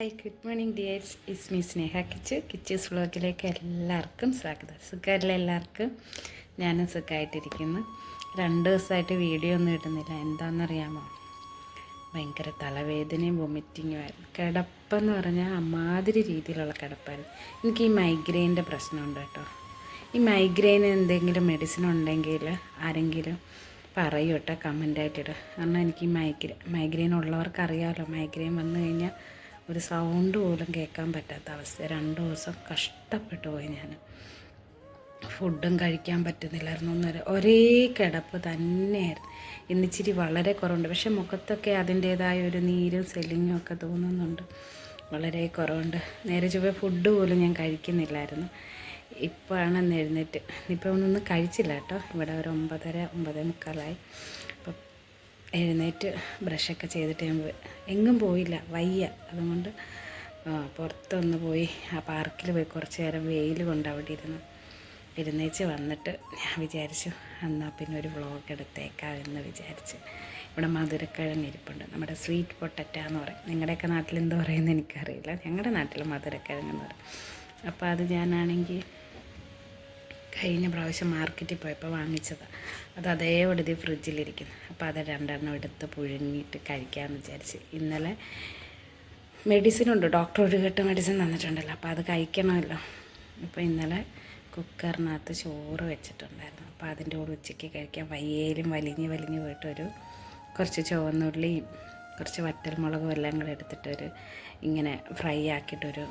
Hi good morning dears is me Sneha കിച്ച് കിച്ചസ് വ്ളോഗിലേക്ക് എല്ലാവർക്കും സ്വാഗതം. സുഖമല്ല എല്ലാവർക്കും? ഞാനും സുഖമായിട്ടിരിക്കുന്നു രണ്ട് ദിവസമായിട്ട് വീഡിയോ ഒന്നും ഇടുന്നില്ല. എന്താണെന്നറിയാമോ? ഭയങ്കര തലവേദനയും വൊമിറ്റിങ്ങും ആയിരുന്നു. കിടപ്പെന്ന് പറഞ്ഞാൽ അമാതിരി രീതിയിലുള്ള കിടപ്പായിരുന്നു. എനിക്ക് ഈ മൈഗ്രെയിന്റെ പ്രശ്നമുണ്ട് കേട്ടോ. ഈ മൈഗ്രെയിൻ എന്തെങ്കിലും മെഡിസിൻ ഉണ്ടെങ്കിൽ ആരെങ്കിലും പറയൂ കേട്ടോ. കമന്റായിട്ടിടുക കാരണം എനിക്ക് ഈ മൈഗ്രെ മൈഗ്രെയിൻ ഉള്ളവർക്ക് അറിയാമല്ലോ മൈഗ്രെയിൻ വന്നു കഴിഞ്ഞാൽ ഒരു സൗണ്ട് പോലും കേൾക്കാൻ പറ്റാത്ത അവസ്ഥ. രണ്ട് ദിവസം കഷ്ടപ്പെട്ടു പോയി ഞാൻ ഫുഡും കഴിക്കാൻ പറ്റുന്നില്ലായിരുന്നു. ഒന്നര ഒരേ കിടപ്പ് തന്നെയായിരുന്നു. ഇന്നിച്ചിരി വളരെ കുറവുണ്ട്. പക്ഷെ മുഖത്തൊക്കെ അതിന്റേതായ ഒരു നീരും സെല്ലിങ്ങും ഒക്കെ തോന്നുന്നുണ്ട്. വളരെ കുറവുണ്ട്. നേരെ ചൊവ്വേ ഫുഡ് പോലും ഞാൻ കഴിക്കുന്നില്ലായിരുന്നു. ഇപ്പോഴാണ് എഴുന്നേറ്റ് ഇപ്പം ഒന്നും കഴിച്ചില്ല കേട്ടോ. ഇവിടെ ഒരു ഒമ്പതര ഒമ്പതേ മുക്കാലായി. അപ്പം എഴുന്നേറ്റ് ബ്രഷൊക്കെ ചെയ്തിട്ട് ഞാൻ എങ്ങും പോയില്ല വയ്യ. അതുകൊണ്ട് പുറത്തൊന്ന് പോയി ആ പാർക്കിൽ പോയി കുറച്ച് നേരം വെയിൽ കൊണ്ട് അവിടെ ഇരുന്ന് എഴുന്നേച്ച് വന്നിട്ട് ഞാൻ വിചാരിച്ചു എന്നാൽ പിന്നെ ഒരു വ്ളോഗ് എടുത്തേക്കാം എന്ന് വിചാരിച്ച്. ഇവിടെ മധുരക്കിഴങ്ങ് ഇരിപ്പുണ്ട്. നമ്മുടെ സ്വീറ്റ് പൊട്ടറ്റ എന്ന് പറയും. നിങ്ങളുടെയൊക്കെ നാട്ടിൽ എന്ത് പറയുന്നത് എനിക്കറിയില്ല. ഞങ്ങളുടെ നാട്ടിൽ മധുരക്കിഴങ്ങ് എന്ന് പറയും. അപ്പോൾ അത് ഞാനാണെങ്കിൽ കഴിഞ്ഞ പ്രാവശ്യം മാർക്കറ്റിൽ പോയപ്പോൾ വാങ്ങിച്ചതാണ് അത് അതേപോലെ ഇത് ഫ്രിഡ്ജിലിരിക്കുന്നു അപ്പോൾ അത് രണ്ടെണ്ണം എടുത്ത് പുഴുങ്ങിയിട്ട് കഴിക്കാമെന്ന് വിചാരിച്ച്. ഇന്നലെ മെഡിസിൻ ഉണ്ട്. ഡോക്ടർ ഒരു ഘട്ടം മെഡിസിൻ തന്നിട്ടുണ്ടല്ലോ. അപ്പോൾ അത് കഴിക്കണമല്ലോ. അപ്പോൾ ഇന്നലെ കുക്കറിനകത്ത് ചോറ് വെച്ചിട്ടുണ്ടായിരുന്നു. അപ്പോൾ അതിന്റെ കൂടെ ഉച്ചയ്ക്ക് കഴിക്കാൻ വയ്യേലും വലിഞ്ഞ് വലിഞ്ഞ് പോയിട്ടൊരു കുറച്ച് ചുവന്നുള്ളിയും കുറച്ച് വറ്റൽമുളകും എല്ലാം കൂടെ എടുത്തിട്ടൊരു ഇങ്ങനെ ഫ്രൈ ആക്കിയിട്ടൊരു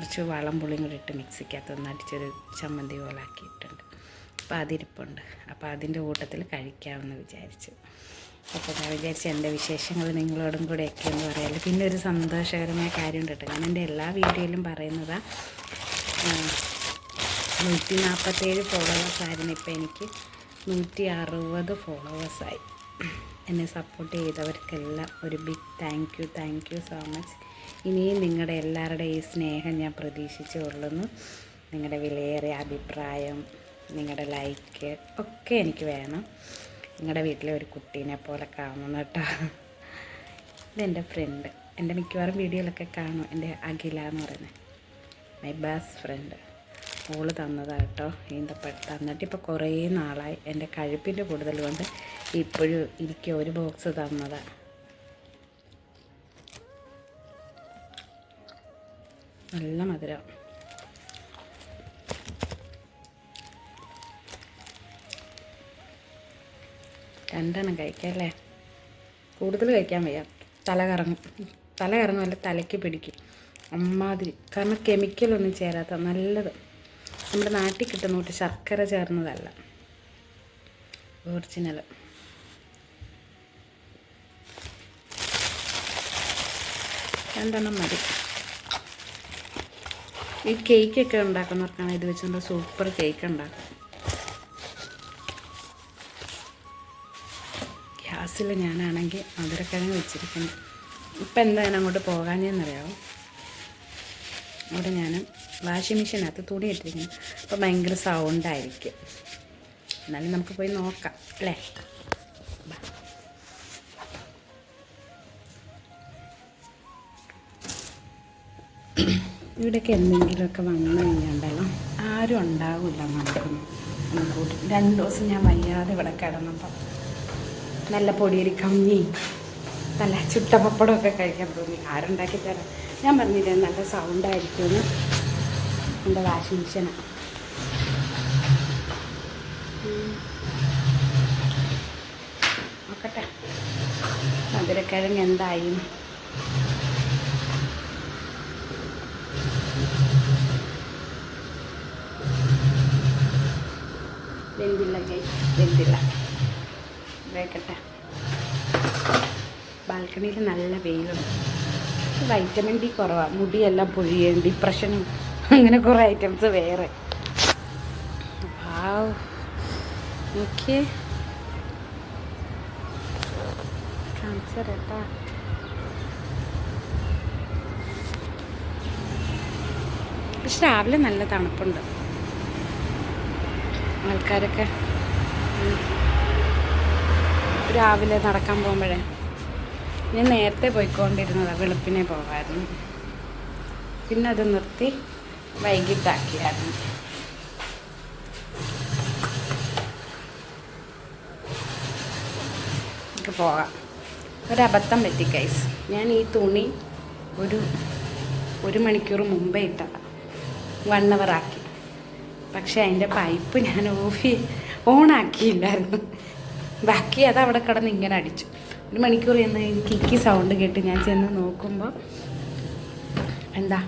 കുറച്ച് വളം പുളിയും കൂടി ഇട്ട് മിക്സിക്കകത്ത് ഒന്ന് അടിച്ചൊരു ചമ്മന്തി പോലെ ആക്കിയിട്ടുണ്ട്. അപ്പോൾ അതിരിപ്പുണ്ട്. അപ്പോൾ അതിന്റെ കൂട്ടത്തിൽ കഴിക്കാമെന്ന് വിചാരിച്ചു. അപ്പോൾ ഞാൻ വിചാരിച്ചു എന്റെ വിശേഷങ്ങൾ നിങ്ങളോടും കൂടെ ഒക്കെ എന്ന് പറയാമല്ലോ പിന്നെ ഒരു സന്തോഷകരമായ കാര്യമുണ്ട് കേട്ടോ. ഞാൻ എന്റെ എല്ലാ വീഡിയോയിലും പറയുന്നതാണ് നൂറ്റി നാൽപ്പത്തേഴ് ഫോളോവേഴ്സായിരുന്നു ഇപ്പോൾ എനിക്ക്. നൂറ്റി അറുപത് ഫോളോവേഴ്സായി. എന്നെ സപ്പോർട്ട് ചെയ്തവർക്കെല്ലാം ഒരു big thank you thank you so much ഇനിയും നിങ്ങളുടെ എല്ലാവരുടെയും ഈ സ്നേഹം ഞാൻ പ്രതീക്ഷിച്ചു കൊള്ളുന്നു. നിങ്ങളുടെ വിലയേറിയ അഭിപ്രായം നിങ്ങളുടെ ലൈക്ക് ഒക്കെ എനിക്ക് വേണം. നിങ്ങളുടെ വീട്ടിലെ ഒരു കുട്ടീനെ പോലെ കാണണം കേട്ടോ. ഇതെന്റെ ഫ്രണ്ട് എന്റെ മിക്കവാറും വീഡിയോയിലൊക്കെ കാണും. എന്റെ അഖില എന്ന് പറയുന്നത് മൈ ബെസ്റ്റ് ഫ്രണ്ട് ഓൾ തന്നതാണ് കേട്ടോ ഈന്തപ്പഴം തന്നിട്ട് ഇപ്പോൾ കുറേ നാളായി. എന്റെ കഴുപ്പിന്റെ കൂടുതൽ കൊണ്ട് ഇപ്പോഴും എനിക്ക് ഒരു ബോക്സ് തന്നതാണ് നല്ല മധുരം. രണ്ടെണ്ണം കഴിക്കാം അല്ലേ കൂടുതൽ കഴിക്കാൻ വയ്യ. തല കറങ്ങും. തല കറങ്ങുമല്ല തലയ്ക്ക് പിടിക്കും. അമ്മാതിരി. കാരണം കെമിക്കലൊന്നും ചേരാത്ത നല്ലത്. നമ്മുടെ നാട്ടിൽ കിട്ടുന്ന കൂട്ട് ശർക്കര ചേർന്നതല്ല. ഒറിജിനൽ രണ്ടെണ്ണം മതി. ഈ കേക്കൊക്കെ ഉണ്ടാക്കുന്നവർക്കാണ് ഇത് വെച്ചുകൊണ്ട് സൂപ്പർ കേക്ക് ഉണ്ടാക്കും ഗ്യാസിൽ ഞാനാണെങ്കിൽ മധുരക്കിഴങ്ങ് വെച്ചിരിക്കുന്നു. ഇപ്പം എന്താണ് അങ്ങോട്ട് പോകാഞ്ഞെന്നറിയാമോ അവിടെ ഞാൻ വാഷിംഗ് മെഷീനകത്ത് തുണി ഇട്ടിരിക്കുന്നു. അപ്പോൾ ഭയങ്കര സൗണ്ടായിരിക്കും എന്നാലും നമുക്ക് പോയി നോക്കാം അല്ലേ? ഇവിടേക്ക് എന്തെങ്കിലുമൊക്കെ വന്നു കഴിഞ്ഞുണ്ടല്ലോ ആരും ഉണ്ടാവില്ല കൂട്ടി രണ്ട് ദിവസം ഞാൻ വയ്യാതെ ഇവിടെ കിടന്നപ്പം നല്ല പൊടിയരി കഞ്ഞി നല്ല ചുട്ട പപ്പടമൊക്കെ കഴിക്കാൻ തോന്നി. ആരുണ്ടാക്കി തരാം ഞാൻ പറഞ്ഞില്ലേ നല്ല സൗണ്ടായിരിക്കുമെന്ന് എന്റെ വാഷിംഗ് മെഷീനാണ് നോക്കട്ടെ. മധുരക്കിഴങ്ങ് എന്തായി? വെന്തില്ല വെന്തില്ല. വേക്കട്ടെ ബാൽക്കണിയിൽ നല്ല വെയിലുണ്ട്. വൈറ്റമിൻ ഡി കുറവാണ് മുടിയെല്ലാം പൊഴിയും ഡിപ്രഷനും അങ്ങനെ കുറേ ഐറ്റംസ് വേറെ. പക്ഷെ രാവിലെ നല്ല തണുപ്പുണ്ട്. ആൾക്കാരൊക്കെ. രാവിലെ നടക്കാൻ പോകുമ്പോഴേ. ഞാൻ നേരത്തെ പോയിക്കൊണ്ടിരുന്നതാണ് വെളുപ്പിനെ പോകാമായിരുന്നു പിന്നെ അത് നിർത്തി. വൈകിട്ടാക്കിയായിരുന്നു നമുക്ക് പോകാം. ഒരബദ്ധം പറ്റി കൈസ് ഞാൻ ഈ തുണി ഒരു ഒരു മണിക്കൂർ മുമ്പേ ഇട്ടതാണ് വൺ അവർ ആക്കി. പക്ഷേ അതിന്റെ പൈപ്പ് ഞാൻ ഓഫ് ഓണാക്കിയില്ലായിരുന്നു. ബാക്കി അത് അവിടെ കിടന്ന് ഇങ്ങനെ അടിച്ചു. ഒരു മണിക്കൂർ ചെന്ന് കിക്കി സൗണ്ട് കേട്ട് ഞാൻ ചെന്ന് നോക്കുമ്പോൾ എന്താ?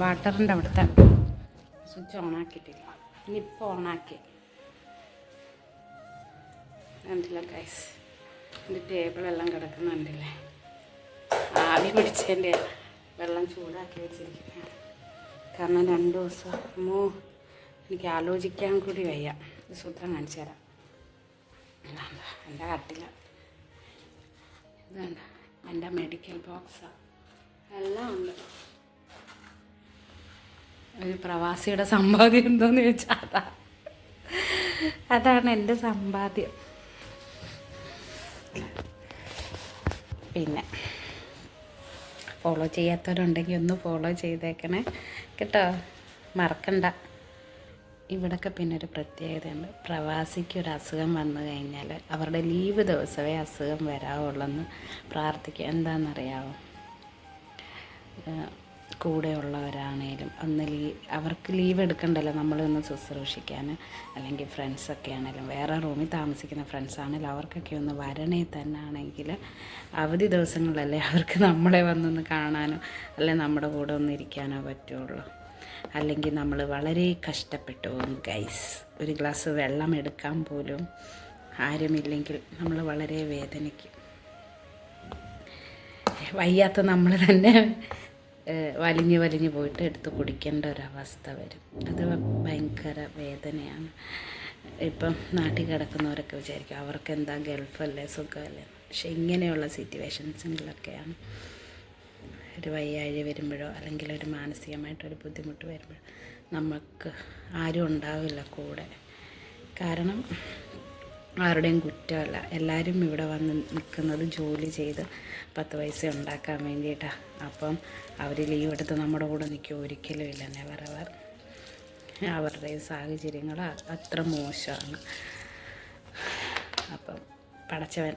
വാട്ടറിന്റെ അവിടുത്തെ സ്വിച്ച് ഓണാക്കിയിട്ടില്ല ഇനിയിപ്പോൾ ഓണാക്കി കണ്ടില്ല ഗൈസ് എന്റെ ടേബിളെല്ലാം കിടക്കുന്നുണ്ടല്ലേ ആവി പിടിച്ചതിന്റെ വെള്ളം ചൂടാക്കി വെച്ചിരിക്കുന്നത് കാരണം രണ്ട് ദിവസം അമ്മോ എനിക്ക് ആലോചിക്കാൻ കൂടി വയ്യ. ഒരു സൂത്രം കാണിച്ചു തരാം. എന്റെ കട്ടില. ഇതാണ് എന്റെ മെഡിക്കൽ ബോക്സാണ് എല്ലാം ഉണ്ട്. ഒരു പ്രവാസിയുടെ സമ്പാദ്യം എന്തോന്ന് ചോദിച്ചാൽ അതാ. അതാണ് എന്റെ സമ്പാദ്യം. പിന്നെ ഫോളോ ചെയ്യാത്തവരുണ്ടെങ്കിൽ ഒന്ന് ഫോളോ ചെയ്തേക്കണേ. കേട്ടോ? മറക്കണ്ട. ഇവിടൊക്കെ പിന്നെ ഒരു പ്രത്യേകതയുണ്ട്. പ്രവാസിക്ക് ഒരു അസുഖം വന്നു കഴിഞ്ഞാൽ അവരുടെ ലീവ് ദിവസമേ അസുഖം വരാവുള്ളെന്ന് പ്രാർത്ഥിക്കുക എന്താണെന്നറിയാമോ ഏഹ് കൂടെയുള്ളവരാണേലും. ഒന്ന് ലീ അവർക്ക് ലീവ് എടുക്കണ്ടല്ലോ നമ്മളൊന്ന് ശുശ്രൂഷിക്കാൻ അല്ലെങ്കിൽ ഫ്രണ്ട്സൊക്കെ ആണെങ്കിലും വേറെ റൂമിൽ താമസിക്കുന്ന ഫ്രണ്ട്സ് ആണെങ്കിലും അവർക്കൊക്കെ ഒന്ന് വരണേ തന്നെ ആണെങ്കിൽ അവധി ദിവസങ്ങളല്ലേ അവർക്ക് നമ്മളെ വന്നൊന്ന് കാണാനോ അല്ലെ നമ്മുടെ കൂടെ ഒന്ന് ഇരിക്കാനോ പറ്റുള്ളൂ. അല്ലെങ്കിൽ നമ്മൾ വളരെ കഷ്ടപ്പെട്ടു പോകും ഗൈസ് ഒരു ഗ്ലാസ് വെള്ളം എടുക്കാൻ പോലും ആരുമില്ലെങ്കിൽ നമ്മൾ വളരെ വേദനിക്കും. വയ്യാത്ത നമ്മൾ തന്നെ വലിഞ്ഞ് വലിഞ്ഞ് പോയിട്ട് എടുത്ത് കുടിക്കേണ്ട ഒരവസ്ഥ വരും. അത് ഭയങ്കര വേദനയാണ്. ഇപ്പം നാട്ടിൽ കിടക്കുന്നവരൊക്കെ വിചാരിക്കും അവർക്ക് എന്താ ഗൾഫല്ലേ സുഖമല്ലേ? പക്ഷെ ഇങ്ങനെയുള്ള സിറ്റുവേഷൻസിലൊക്കെയാണ് ഒരു വയ്യാഴ്ച വരുമ്പോഴോ അല്ലെങ്കിൽ ഒരു മാനസികമായിട്ടൊരു ബുദ്ധിമുട്ട് വരുമ്പോഴോ നമുക്ക് ആരും ഉണ്ടാവില്ല കൂടെ. കാരണം ആരുടെയും കുറ്റമല്ല. എല്ലാവരും ഇവിടെ വന്ന് നിൽക്കുന്നത് ജോലി ചെയ്ത് പത്ത് പൈസ ഉണ്ടാക്കാൻ വേണ്ടിയിട്ടാണ് അപ്പം അവർ ലീവ് എടുത്ത് നമ്മുടെ കൂടെ നിൽക്കുക ഒരിക്കലും ഇല്ല. നെവറവർ അവരുടെ സാഹചര്യങ്ങൾ അത്ര മോശമാണ്. അപ്പം പടച്ചവൻ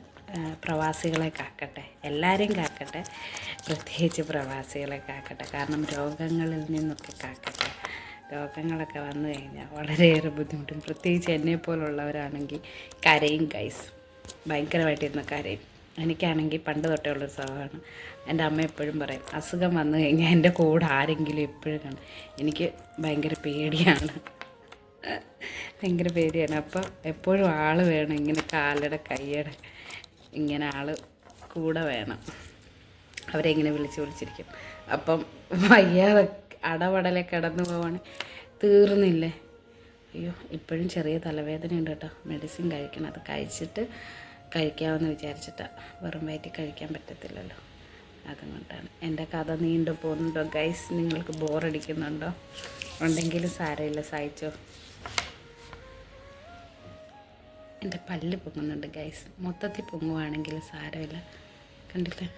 പ്രവാസികളെ കാക്കട്ടെ. എല്ലാവരെയും കാക്കട്ടെ. പ്രത്യേകിച്ച് പ്രവാസികളെ കാക്കട്ടെ. കാരണം രോഗങ്ങളിൽ നിന്നൊക്കെ കാക്കട്ടെ. രോഗങ്ങളൊക്കെ വന്നു കഴിഞ്ഞാൽ വളരെയേറെ ബുദ്ധിമുട്ടും. പ്രത്യേകിച്ച് എന്നെ പോലുള്ളവരാണെങ്കിൽ കരയും കൈസ് ഭയങ്കരമായിട്ടിരുന്ന കരയും. എനിക്കാണെങ്കിൽ പണ്ട് തൊട്ടേ ഉള്ളൊരു സ്വഭാവമാണ്. എന്റെ അമ്മ എപ്പോഴും പറയും അസുഖം വന്നു കഴിഞ്ഞാൽ എന്റെ കൂടെ ആരെങ്കിലും എപ്പോഴും കാണും. എനിക്ക് ഭയങ്കര പേടിയാണ്. ഭയങ്കര പേടിയാണ്. അപ്പോൾ എപ്പോഴും ആൾ വേണം ഇങ്ങനെ കാലയുടെ കൈയുടെ ഇങ്ങനെ ആൾ കൂടെ വേണം. അവരെ ഇങ്ങനെ വിളിച്ച് വിളിച്ചിരിക്കും. അപ്പം വയ്യാതെ അടപടലെ കിടന്നു പോവാണ്. തീർന്നില്ലേ? അയ്യോ ഇപ്പോഴും ചെറിയ തലവേദന ഉണ്ട് കേട്ടോ. മെഡിസിൻ കഴിക്കണം. അത് കഴിച്ചിട്ട് കഴിക്കാമെന്ന് വിചാരിച്ചിട്ടാണ് വെറും വയറ്റി കഴിക്കാൻ പറ്റത്തില്ലല്ലോ. അതുകൊണ്ടാണ്. എന്റെ കഥ നീണ്ടു പോകുന്നുണ്ടോ ഗൈസ് നിങ്ങൾക്ക് ബോറടിക്കുന്നുണ്ടോ ഉണ്ടെങ്കിലും സാരമില്ല സഹിച്ചോ? എന്റെ പല്ല് പൊങ്ങുന്നുണ്ട് ഗൈസ് മൊത്തത്തിൽ പൊങ്ങുവാണെങ്കിൽ സാരമില്ല. കണ്ടില്ലേ?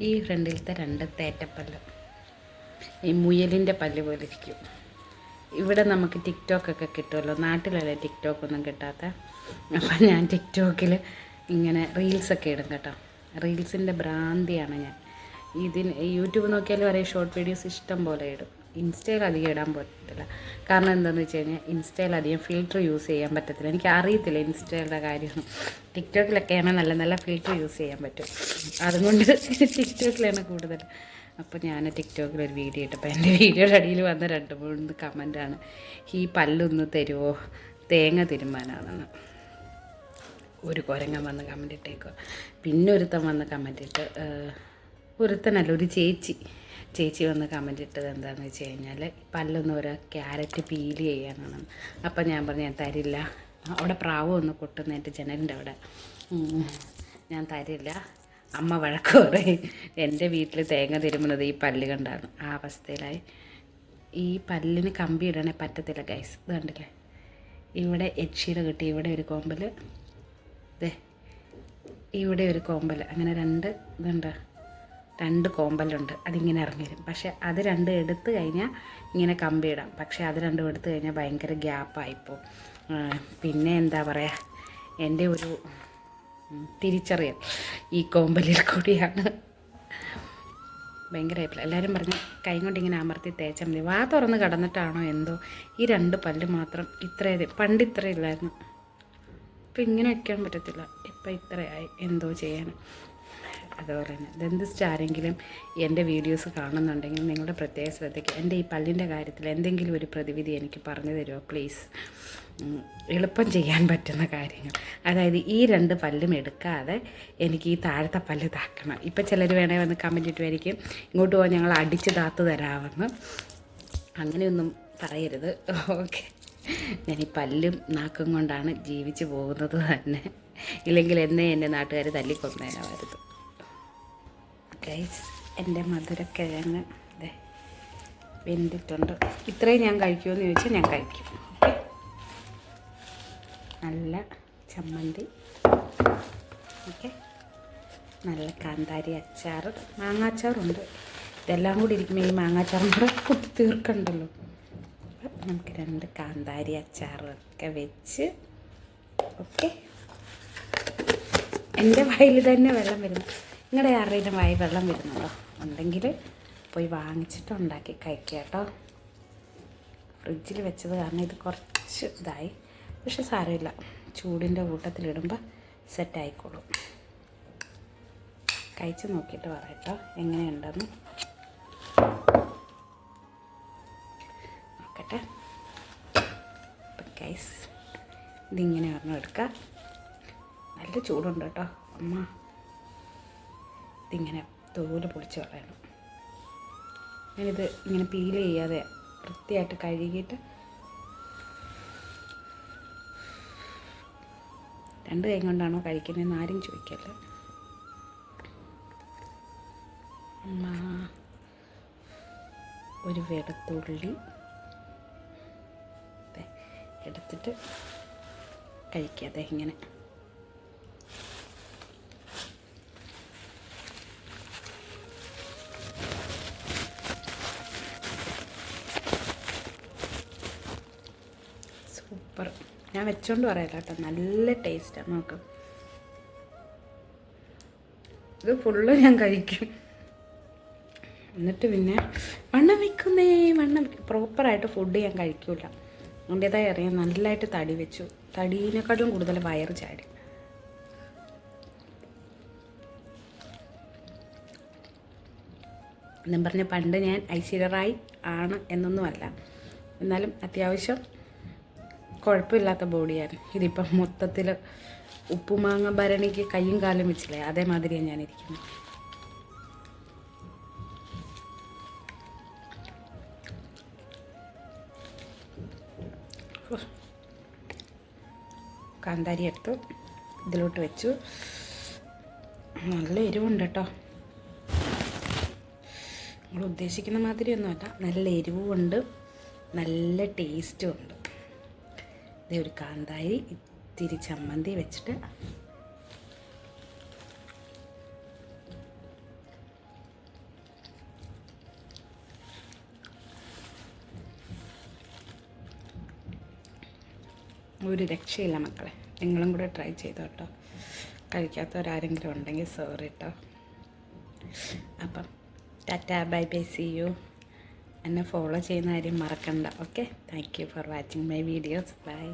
ഈ ഫ്രണ്ടിലത്തെ രണ്ട് തേറ്റപ്പല്ല് ഈ മുയലിന്റെ പല്ല് പോലെ ഇരിക്കും. ഇവിടെ നമുക്ക് ടിക്ടോക്കൊക്കെ കിട്ടുമല്ലോ? നാട്ടിലല്ലേ ടിക്ടോക്കൊന്നും കിട്ടാത്ത? അപ്പം ഞാൻ ടിക്ടോക്കിൽ ഇങ്ങനെ റീൽസൊക്കെ ഇടും കേട്ടോ. റീൽസിന്റെ ഭ്രാന്തിയാണ് ഞാൻ. ഇതിന് യൂട്യൂബ് നോക്കിയാലും വരെ ഷോർട്ട് വീഡിയോസ് ഇഷ്ടം പോലെ ഇടും. ഇൻസ്റ്റയിൽ അധികം ഇടാൻ പറ്റത്തില്ല. കാരണം എന്താണെന്ന് വെച്ച് കഴിഞ്ഞാൽ ഇൻസ്റ്റയിൽ അധികം ഫിൽറ്റർ യൂസ് ചെയ്യാൻ പറ്റത്തില്ല. എനിക്ക് അറിയത്തില്ല ഇൻസ്റ്റയുടെ കാര്യം. ടിക്ടോക്കിലൊക്കെയാണ് നല്ല നല്ല ഫിൽറ്റർ യൂസ് ചെയ്യാൻ പറ്റും. അതുകൊണ്ട് ടിക്ടോക്കിലാണ് കൂടുതൽ അപ്പോൾ ഞാൻ ടിക്ടോക്കിൽ ഒരു വീഡിയോ ഇട്ടപ്പോൾ എന്റെ വീഡിയോയുടെ അടിയിൽ വന്ന രണ്ട് മൂന്ന് കമന്റാണ് ഈ പല്ലൊന്ന് തരുമോ തേങ്ങ തിരുമാനാണെന്ന് ഒരു കുരങ്ങൻ വന്ന് കമന്റ് ഇട്ടേക്കുക പിന്നെ ഒരുത്തൻ വന്ന് കമന്റ് ഇട്ട് ഒരുത്തനല്ല ഒരു ചേച്ചി. ചേച്ചി വന്ന് കമന്റ് ഇട്ടത് എന്താണെന്ന് വെച്ച് കഴിഞ്ഞാൽ പല്ലൊന്ന് ഒരു ക്യാരറ്റ് പീൽ ചെയ്യാനാണ് അപ്പം ഞാൻ പറഞ്ഞു ഞാൻ തരില്ല. അവിടെ പ്രാവ് ഒന്ന് കൊട്ടുന്നതിന്റെ ജനലിന്റെ അവിടെ. ഞാൻ തരില്ല. അമ്മ വഴക്ക് പറയും. എന്റെ വീട്ടിൽ തേങ്ങ തിരുമുന്നത് ഈ പല്ല് കണ്ടാണ്. ആ അവസ്ഥയിലായി. ഈ പല്ലിന് കമ്പി ഇടണേ പറ്റത്തില്ല ഗൈസ് ഇത് കണ്ടില്ലേ? ഇവിടെ എച്ചിയുടെ കിട്ടി ഇവിടെ ഒരു കോമ്പൽ ദേ ഇവിടെ ഒരു കോമ്പൽ അങ്ങനെ രണ്ട് ഇതുണ്ട്. രണ്ട് കോമ്പലുണ്ട്. അതിങ്ങനെ ഇറങ്ങി വരും. പക്ഷേ അത് രണ്ടും എടുത്തു കഴിഞ്ഞാൽ ഇങ്ങനെ കമ്പി ഇടാം. പക്ഷേ അത് രണ്ടും എടുത്തു കഴിഞ്ഞാൽ ഭയങ്കര ഗ്യാപ്പായിപ്പോൾ പിന്നെ എന്താ പറയുക എന്റെ ഒരു തിരിച്ചറിയൽ. ഈ കോമ്പലിൽ കൂടിയാണ്. ഭയങ്കര എല്ലാവരും പറഞ്ഞു കൈ കൊണ്ട് ഇങ്ങനെ അമർത്തി തേച്ചാൽ മതി. വാ തുറന്ന് കടന്നിട്ടാണോ എന്തോ? ഈ രണ്ട് പല്ല് മാത്രം ഇത്രയേ പണ്ട് ഇത്രയില്ലായിരുന്നു ഇപ്പം ഇങ്ങനെ വയ്ക്കാൻ പറ്റത്തില്ല. ഇപ്പം ഇത്രയായി എന്തോ ചെയ്യാൻ. അതുപോലെ തന്നെ ദന്തിസ്റ്റ് ആരെങ്കിലും എന്റെ വീഡിയോസ് കാണുന്നുണ്ടെങ്കിൽ നിങ്ങളുടെ പ്രത്യേക ശ്രദ്ധയ്ക്ക് എന്റെ ഈ പല്ലിന്റെ കാര്യത്തിൽ എന്തെങ്കിലും ഒരു പ്രതിവിധി എനിക്ക് പറഞ്ഞു തരുമോ പ്ലീസ് എളുപ്പം ചെയ്യാൻ പറ്റുന്ന കാര്യങ്ങൾ. അതായത് ഈ രണ്ട് പല്ലും എടുക്കാതെ എനിക്ക് ഈ താഴത്തെ പല്ല് താക്കണം. ഇപ്പം ചിലർ വേണേൽ വന്ന് കമന്റ് ഇട്ടുമായിരിക്കും ഇങ്ങോട്ട് പോകാൻ ഞങ്ങൾ അടിച്ച് താത്ത് തരാമെന്ന്. അങ്ങനെയൊന്നും പറയരുത്. ഓക്കെ ഞാൻ ഈ പല്ലും നാക്കും കൊണ്ടാണ് ജീവിച്ചു പോകുന്നത് തന്നെ. ഇല്ലെങ്കിൽ എന്നേ എന്റെ നാട്ടുകാർ തല്ലിക്കൊന്നേനായിരുന്നു ഗൈസ് എന്റെ മധുരക്കിഴങ്ങ് ഇതേ വെന്തിട്ടുണ്ട്. ഇത്രയും ഞാൻ കഴിക്കുമെന്ന് ചോദിച്ചാൽ ഞാൻ കഴിക്കും ഓക്കെ? നല്ല ചമ്മന്തി ഓക്കെ? നല്ല കാന്താരി അച്ചാർ മാങ്ങാച്ചാറുണ്ട്. ഇതെല്ലാം കൂടി ഇരിക്കുമ്പോൾ ഈ മാങ്ങാച്ചാറും കൂടെ കുത്തി തീർക്കണ്ടല്ലോ. നമുക്ക് രണ്ട് കാന്താരി അച്ചാറൊക്കെ വെച്ച് ഓക്കെ? എന്റെ വായിൽ തന്നെ വെള്ളം വരുന്നു. നിങ്ങളുടെ ആരുടെയും വായി വെള്ളം വരുന്നുണ്ടോ? ഉണ്ടെങ്കിൽ പോയി വാങ്ങിച്ചിട്ട് ഉണ്ടാക്കി കഴിക്കുക കേട്ടോ. ഫ്രിഡ്ജിൽ വെച്ചത് കാരണം ഇത് കുറച്ച് ഇതായി. പക്ഷെ സാരമില്ല. ചൂടിന്റെ കൂട്ടത്തിലിടുമ്പോൾ സെറ്റ് ആയിക്കോളും. കഴിച്ച് നോക്കിയിട്ട് പറയാം കേട്ടോ. എങ്ങനെയുണ്ടെന്ന്. നോക്കട്ടെ. ഇതിങ്ങനെ ഒരെണ്ണം എടുക്കാം. നല്ല ചൂടുണ്ട് കേട്ടോ. അമ്മ. ഇതിങ്ങനെ തോൽ പൊളിച്ച് കളയണം. ഞാനിത് ഇങ്ങനെ പീൽ ചെയ്യാതെ വൃത്തിയായിട്ട് കഴുകിയിട്ട് രണ്ട് കൈ കൊണ്ടാണോ കഴിക്കുന്നതെന്ന് ആരും ചോദിക്കല്ല ഒരു വെളുത്തുള്ളി എടുത്തിട്ട് കഴിക്കാതെ ഇങ്ങനെ സൂപ്പർ ഞാൻ വെച്ചോണ്ട് പറയാം കേട്ടോ നല്ല ടേസ്റ്റാണ് നോക്ക്. ഇത് ഫുള്ള് ഞാൻ കഴിക്കും. എന്നിട്ട് പിന്നെ വണ്ണം വെക്കുന്നേ വണ്ണം പ്രോപ്പറായിട്ട് ഫുഡ് ഞാൻ കഴിക്കൂല. അതിന്റെതായി അറിയാം നല്ലതായിട്ട് തടി വെച്ചു. തടീനെക്കാട്ടിലും കൂടുതൽ വയറ് ചാടി. എന്നും പറഞ്ഞ പണ്ട് ഞാൻ ഐശ്വര്യറായി ആണ് എന്നൊന്നുമല്ല. എന്നാലും അത്യാവശ്യം കുഴപ്പമില്ലാത്ത ബോഡിയാണ് ഇതിപ്പം മൊത്തത്തിൽ ഉപ്പുമാങ്ങ ഭരണിക്ക് കയ്യും കാലും വെച്ചില്ലേ? അതേമാതിരിയാണ് ഞാനിരിക്കുന്നത്. കാന്താരി എടുത്തു. ഇതിലോട്ട് വെച്ചു. നല്ല എരിവുണ്ട് കേട്ടോ നമ്മൾ ഉദ്ദേശിക്കുന്ന മാതിരിയൊന്നുമല്ല. നല്ല എരിവുമുണ്ട് നല്ല ടേസ്റ്റും ഉണ്ട്. ഇതേ ഒരു കാന്താരി ഇത്തിരി ചമ്മന്തി വെച്ചിട്ട് ഒരു രക്ഷയില്ല മക്കളെ. നിങ്ങളും കൂടെ ട്രൈ ചെയ്തോ കേട്ടോ. കഴിക്കാത്തവരാരെങ്കിലും ഉണ്ടെങ്കിൽ സോറി കേട്ടോ. അപ്പം tata bye bye see you. എന്നെ ഫോളോ ചെയ്യുന്ന കാര്യം മറക്കണ്ട. Okay thank you for watching my videos bye